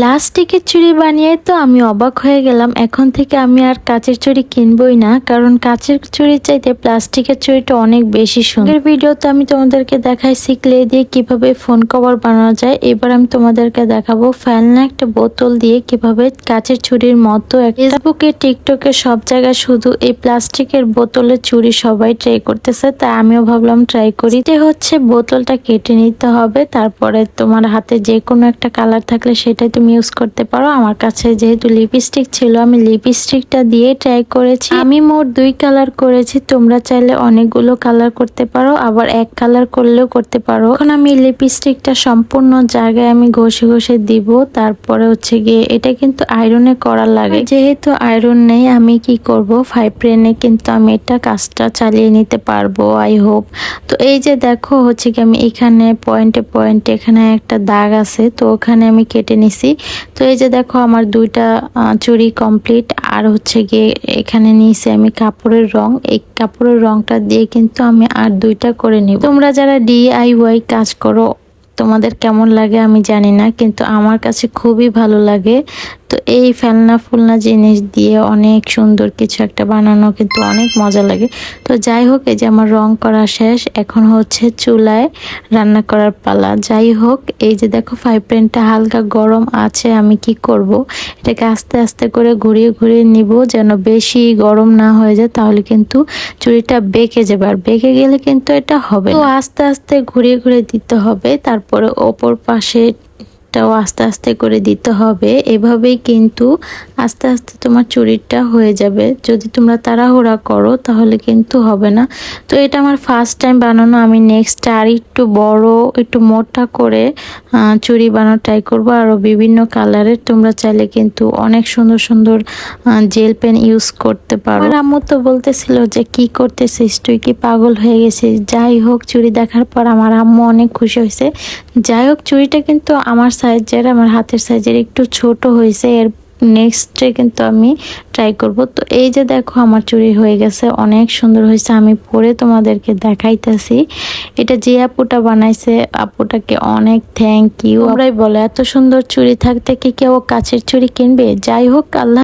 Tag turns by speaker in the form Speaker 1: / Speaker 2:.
Speaker 1: প্লাস্টিকের চুড়ি বানিয়ে তো আমি অবাক হয়ে গেলাম। এখন থেকে আমি আর কাচের চুড়ি কিনবই না, কারণ কাচের চুড়ির চাইতে প্লাস্টিকের চুড়িটা অনেক বেশি সুন্দর। ভিডিও তো আমি তোমাদেরকে দেখাইছি ক্লে দিয়ে কীভাবে ফোন কভার বানানো যায়। এবার আমি তোমাদেরকে দেখাবো ফেলনা একটা বোতল দিয়ে কীভাবে কাচের চুড়ির মতো ফেসবুকে টিকটকে সব জায়গায় শুধু এই প্লাস্টিকের বোতলের চুড়ি সবাই ট্রাই করতেছে, তাই আমিও ভাবলাম ট্রাই করি। এটা হচ্ছে বোতলটা কেটে নিতে হবে, তারপরে তোমার হাতে যে কোনো একটা কালার থাকলে সেটাই তুমি ইউজ করতে পারো। আমার কাছে যেহেতু লিপস্টিক ছিল, আমি লিপস্টিকটা দিয়ে ট্রাই করেছি। আমি মোট দুই কালার করেছি, তোমরা চাইলে অনেকগুলো কালার করতে পারো, আবার এক কালার করলেও করতে পারো। এখন আমি লিপস্টিকটা সম্পূর্ণ জায়গায় আমি ঘষে ঘষে দিব, তারপরে হচ্ছে গিয়ে এটা কিন্তু আয়রনে করা লাগে। যেহেতু আয়রন নেই, আমি কি করব? ফাইভ প্রেনে কিন্তু আমি এটা কাজটা চালিয়ে নিতে পারব আই হোপ তো এই যে দেখো, হচ্ছে কি আমি এখানে পয়েন্টে পয়েন্টে এখানে একটা দাগ আছে, তো ওখানে আমি কেটে নিছি। তো এই যে দেখো আমার দুইটা চুরি কমপ্লিট আর হচ্ছে গিয়ে এখানে নিয়েছি আমি কাপড়ের রং। এই কাপড়ের রংটা দিয়ে কিন্তু আমি আর দুইটা করে নিব। তোমরা যারা ডিআইওয়াই কাজ করো, তোমাদের কেমন লাগে আমি জানি না, কিন্তু আমার কাছে খুবই ভালো লাগে। তো এই ফেলনা ফুলনা জিনিস দিয়ে অনেক সুন্দর কিছু একটা বানানো কিন্তু অনেক মজা লাগে। তো যাই হোক, এই যে আমার রং করা শেষ, এখন হচ্ছে চুলায় রান্না করার পালা। যাই হোক, এই যে দেখো ফাইভ পেনটা হালকা গরম আছে, আমি কি করব? এটাকে আস্তে আস্তে করে ঘুরিয়ে ঘুরিয়ে নিব যেন বেশি গরম না হয়ে যায়, তাহলে কিন্তু চুড়িটা বেঁকে যাবে। আর বেঁকে গেলে কিন্তু এটা হবে তো আস্তে আস্তে ঘুরিয়ে ঘুরিয়ে দিতে হবে, তারপরে ওপর পাশে টাও আস্তে আস্তে করে দিতে হবে। এভাবেই কিন্তু আস্তে আস্তে তোমার চুরিটা হয়ে যাবে। যদি তোমরা তাড়াহুড়া করো তাহলে কিন্তু হবে না। তো এটা আমার ফার্স্ট টাইম বানানো। আমি নেক্সট আর একটু বড়, একটু মোটা করে চুড়ি বানানো ট্রাই করব। আরও বিভিন্ন কালারের তোমরা চাইলে কিন্তু অনেক সুন্দর সুন্দর জেল পেন ইউজ করতে পারো। আমার আম্মু তো বলতেছিল যে, কি করতেছিস? তুই কি পাগল হয়ে গেছিস? যাই হোক, চুড়ি দেখার পর আমার আম্মু অনেক খুশি হয়েছে। যাই হোক, চুড়িটা কিন্তু আমার সাইজের আমার হাতের সাইজের একটু ছোট হয়েছে। এর নেক্সটে কিন্তু আমি ট্রাই করব। তো এই যে দেখো আমার চুরি হয়ে গেছে অনেক সুন্দর হয়েছে। আমি পরে তোমাদেরকে দেখাইতেছি। এটা যে আপুটা বানাইছে আপুটাকে অনেক থ্যাংক ইউ আমরাই বলে এত সুন্দর চুরি থাকতে কি কেউ কাছের চুরি কিনবে? যাই হোক আল্লাহ